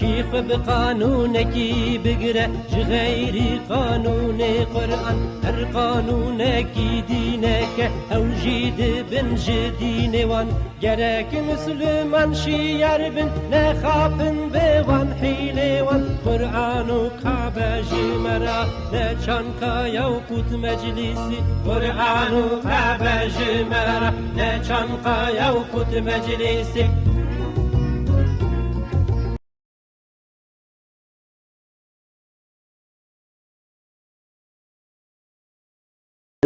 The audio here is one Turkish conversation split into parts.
كيف بقانونك بقرا غير قانون قرآن؟ هر قانونك دينك أو جيد بن جدين وان جرك مسلمان شي يربن نخاف بوان حيلي وان قرآن وكعبة جمرا لا يو كت مجلسي قرآن وكعبة جمرا لا يو كت مجلسي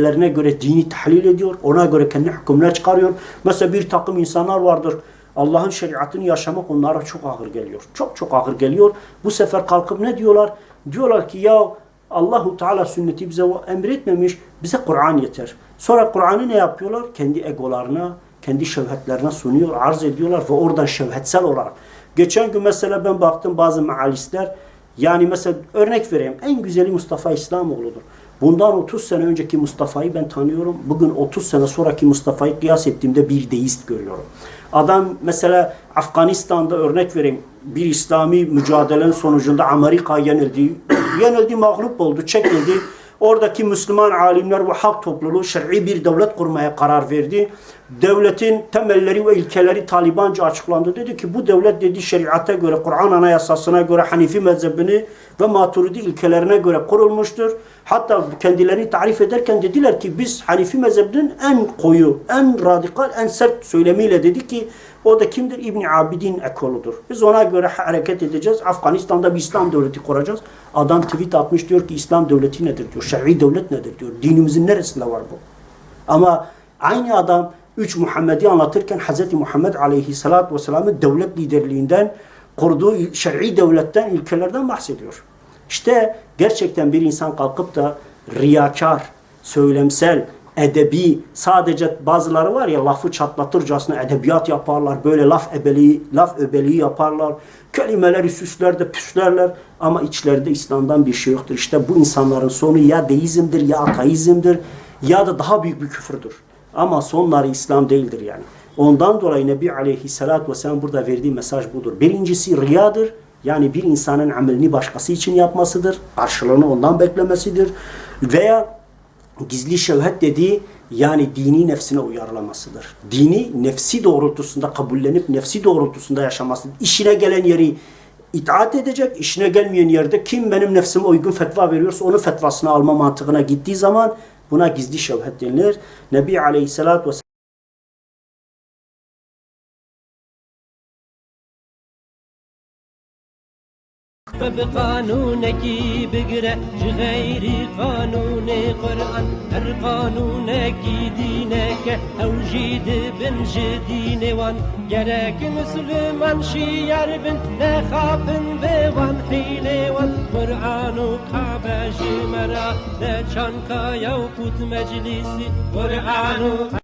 lerine göre dini tahlil ediyor. Ona göre kendi hükümler çıkarıyor. Mesela bir takım insanlar vardır. Allah'ın şeriatını yaşamak onlara çok ağır geliyor. Çok çok ağır geliyor. Bu sefer kalkıp ne diyorlar? Diyorlar ki ya Allahu Teala sünneti bize emretmemiş. Bize Kur'an yeter. Sonra Kur'an'ı ne yapıyorlar? Kendi egolarına, kendi şevhetlerine sunuyor, arz ediyorlar ve oradan şevhetsel olarak. Geçen gün mesela ben baktım bazı mealistler yani mesela örnek vereyim. En güzeli Mustafa İslamoğlu'dur. Bundan 30 sene önceki Mustafa'yı ben tanıyorum. Bugün 30 sene sonraki Mustafa'yı kıyas ettiğimde bir deist görüyorum. Adam mesela Afganistan'da örnek vereyim. Bir İslami mücadelenin sonucunda Amerika yenildi. yenildi, mağlup oldu, çekildi. Oradaki Müslüman alimler ve halk topluluğu şer'i bir devlet kurmaya karar verdi. Devletin temelleri ve ilkeleri Talibanca açıklandı. Dedi ki bu devlet dedi şeriata göre, Kur'an anayasasına göre Hanifi mezhebini ve Maturidi ilkelerine göre kurulmuştur. Hatta kendilerini tarif ederken dediler ki biz Hanifi mezhebinin en koyu, en radikal, en sert söylemiyle dedi ki o da kimdir? İbn Abidin ekoludur. Biz ona göre hareket edeceğiz. Afganistan'da bir İslam devleti kuracağız. Adam tweet atmış diyor ki İslam devleti nedir diyor. Şer'i devlet nedir diyor. Dinimizin neresinde var bu? Ama aynı adam üç Muhammed'i anlatırken Hz. Muhammed aleyhissalatü vesselam'ın devlet liderliğinden kurduğu şer'i devletten, ilkelerden bahsediyor. İşte gerçekten bir insan kalkıp da riyakar, söylemsel, edebi, sadece bazıları var ya lafı çatlatırcasına edebiyat yaparlar, böyle laf ebeliği, laf öbeliği yaparlar, kelimeleri süsler de püslerler ama içlerinde İslam'dan bir şey yoktur. İşte bu insanların sonu ya deizmdir ya ateizmdir ya da daha büyük bir küfürdür. Ama sonları İslam değildir yani. Ondan dolayı Nebi Aleyhisselatü Vesselam burada verdiği mesaj budur. Birincisi riyadır. Yani bir insanın amelini başkası için yapmasıdır. Karşılığını ondan beklemesidir. Veya gizli şevhet dediği yani dini nefsine uyarlamasıdır. Dini nefsi doğrultusunda kabullenip nefsi doğrultusunda yaşamasıdır. İşine gelen yeri itaat edecek, işine gelmeyen yerde kim benim nefsime uygun fetva veriyorsa onun fetvasını alma mantığına gittiği zaman buna gizli şevhet denilir. Nebi Aleyhisselatü Vesselam بقانونکی بگره جی غیری قانون قرآن هر قانونکی دینه که أو جید بن جدین وان. گرک مسلمان شیار بن نخافن به وان حیل وان قرآن و کعبه جمرا نچان کایا مجلسی قرآن.